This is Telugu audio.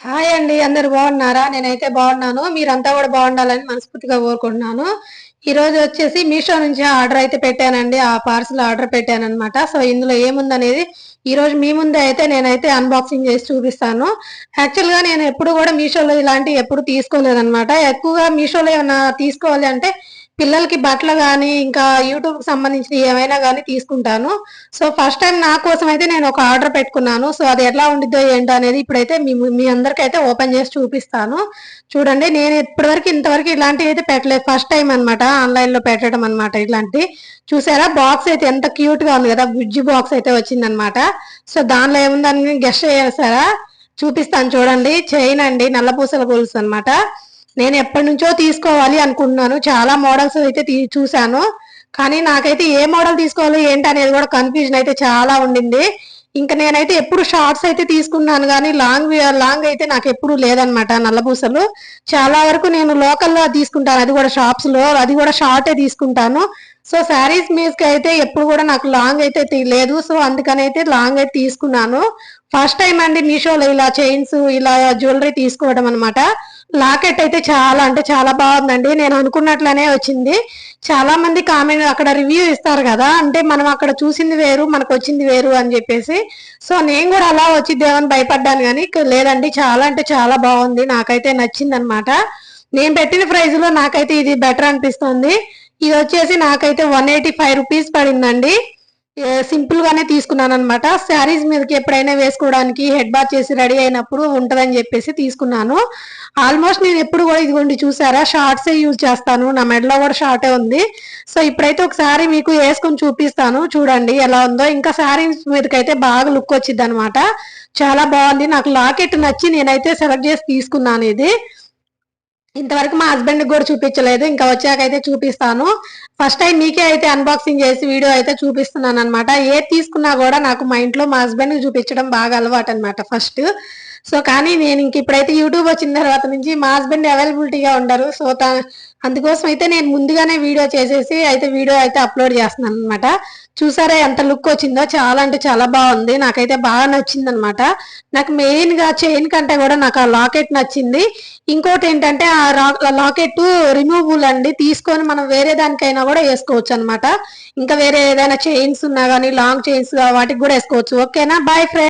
హాయ్ అండి అందరు బాగున్నారా? నేనైతే బాగున్నాను. మీరంతా కూడా బాగుండాలని మనస్ఫూర్తిగా కోరుకుంటున్నాను. ఈరోజు వచ్చేసి మీషో నుంచి ఆర్డర్ అయితే పెట్టానండి. ఆ పార్సల్ ఆర్డర్ పెట్టాను అనమాట సో ఇందులో ఏముందనేది ఈరోజు మీ ముందే అయితే నేనైతే అన్బాక్సింగ్ చేసి చూపిస్తాను. యాక్చువల్గా నేను ఎప్పుడు కూడా మీషోలో ఇలాంటివి ఎప్పుడు తీసుకోలేదనమాట ఎక్కువగా మీషోలో ఏమైనా తీసుకోవాలి అంటే పిల్లలకి బట్టలు కానీ ఇంకా యూట్యూబ్కి సంబంధించిన ఏమైనా కానీ తీసుకుంటాను. సో ఫస్ట్ టైం నా కోసం అయితే నేను ఒక ఆర్డర్ పెట్టుకున్నాను. సో అది ఎట్లా ఉండిద్దో ఏంటో అనేది ఇప్పుడైతే మీ మీ అందరికైతే ఓపెన్ చేసి చూపిస్తాను. చూడండి నేను ఇప్పటివరకు ఇంతవరకు ఇలాంటివి అయితే పెట్టలేదు. ఫస్ట్ టైం అనమాట ఆన్లైన్లో పెట్టడం అనమాట ఇలాంటి చూసారా? బాక్స్ అయితే ఎంత క్యూట్గా ఉంది కదా? బుజ్జి బాక్స్ అయితే వచ్చిందనమాట సో దానిలో ఏముందని గెస్ట్ చేసారా? చూపిస్తాను చూడండి. చైన్ అండి నల్ల పూసల గొలుసు అనమాట నేను ఎప్పటి నుంచో తీసుకోవాలి అనుకుంటున్నాను. చాలా మోడల్స్ అయితే తీ- చూశాను. కానీ నాకైతే ఏ మోడల్ తీసుకోవాలి ఏంటి అనేది కూడా కన్ఫ్యూజన్ అయితే చాలా ఉండింది. ఇంకా నేనైతే ఎప్పుడు షార్ట్స్ అయితే తీసుకున్నాను కానీ లాంగ్ లాంగ్ అయితే నాకు ఎప్పుడు లేదనమాట నల్లపూసలు చాలా వరకు నేను లోకల్లో తీసుకుంటాను. అది కూడా షాప్స్లో అది కూడా షార్టే తీసుకుంటాను. సో శారీస్ మీస్కి అయితే ఎప్పుడు కూడా నాకు లాంగ్ అయితే తీ- లేదు. సో అందుకని అయితే లాంగ్ అయితే తీసుకున్నాను. ఫస్ట్ టైం అండి మీషోలో ఇలా చైన్స్ ఇలా జ్యువెలరీ తీసుకోవడం అనమాట లాకెట్ అయితే చాలా అంటే చాలా బాగుందండి. నేను అనుకున్నట్లనే వచ్చింది. చాలా మంది కామెంట్ అక్కడ రివ్యూ ఇస్తారు కదా. అంటే మనం అక్కడ చూసింది వేరు మనకు వచ్చింది వేరు అని చెప్పేసి. సో నేను కూడా అలా వచ్చిద్దేమని భయపడ్డాను కానీ లేదండి చాలా అంటే చాలా బాగుంది. నాకైతే నచ్చింది అనమాట నేను పెట్టిన ప్రైస్లో నాకైతే ఇది బెటర్ అనిపిస్తుంది. ఇది వచ్చేసి నాకైతే వన్ ఎయిటీ ఫైవ్ రూపీస్ పడిందండి. సింపుల్ గానే తీసుకున్నాను అనమాట శారీస్ మీదకి ఎప్పుడైనా వేసుకోవడానికి హెడ్ బాత్ చేసి రెడీ అయినప్పుడు ఉంటదని చెప్పేసి తీసుకున్నాను. ఆల్మోస్ట్ నేను ఎప్పుడు కూడా ఇదిగోండి చూసారా షార్ట్స్ యూజ్ చేస్తాను. నా మెడలో కూడా షార్టే ఉంది. సో ఇప్పుడైతే ఒకసారి మీకు వేసుకొని చూపిస్తాను. చూడండి ఎలా ఉందో. ఇంకా శారీస్ మీదకైతే బాగా లుక్ వచ్చింది అనమాట చాలా బాగుంది. నాకు లాకెట్ నచ్చి నేనైతే సెలెక్ట్ చేసి తీసుకున్నాను ఇది. ఇంతవరకు మా హస్బెండ్ కూడా చూపించలేదు. ఇంకా వచ్చాక అయితే చూపిస్తాను. ఫస్ట్ టైం మీకే అయితే అన్బాక్సింగ్ చేసి వీడియో అయితే చూపిస్తున్నాను అనమాట ఏది తీసుకున్నా కూడా నాకు మా ఇంట్లో మా హస్బెండ్ చూపించడం బాగా అలవాటు అనమాట ఫస్ట్ సో కానీ నేను ఇంక ఇప్పుడైతే యూట్యూబ్ వచ్చిన తర్వాత నుంచి మా హస్బెండ్ అవైలబిలిటీగా ఉండరు. సో అందుకోసం అయితే నేను ముందుగానే వీడియో చేసేసి అయితే వీడియో అయితే అప్లోడ్ చేస్తున్నాను అనమాట చూసారా ఎంత లుక్ వచ్చిందో? చాలా అంటే చాలా బాగుంది. నాకైతే బాగా నచ్చింది అనమాట నాకు మెయిన్గా చైన్ కంటే కూడా నాకు ఆ లాకెట్ నచ్చింది. ఇంకోటి ఏంటంటే ఆ లాకెట్ రిమూవబుల్ అండి. తీసుకొని మనం వేరే దానికైనా కూడా వేసుకోవచ్చు అనమాట ఇంకా వేరే ఏదైనా చైన్స్ ఉన్నా కానీ లాంగ్ చైన్స్ వాటికి కూడా వేసుకోవచ్చు. ఓకేనా? Boy friend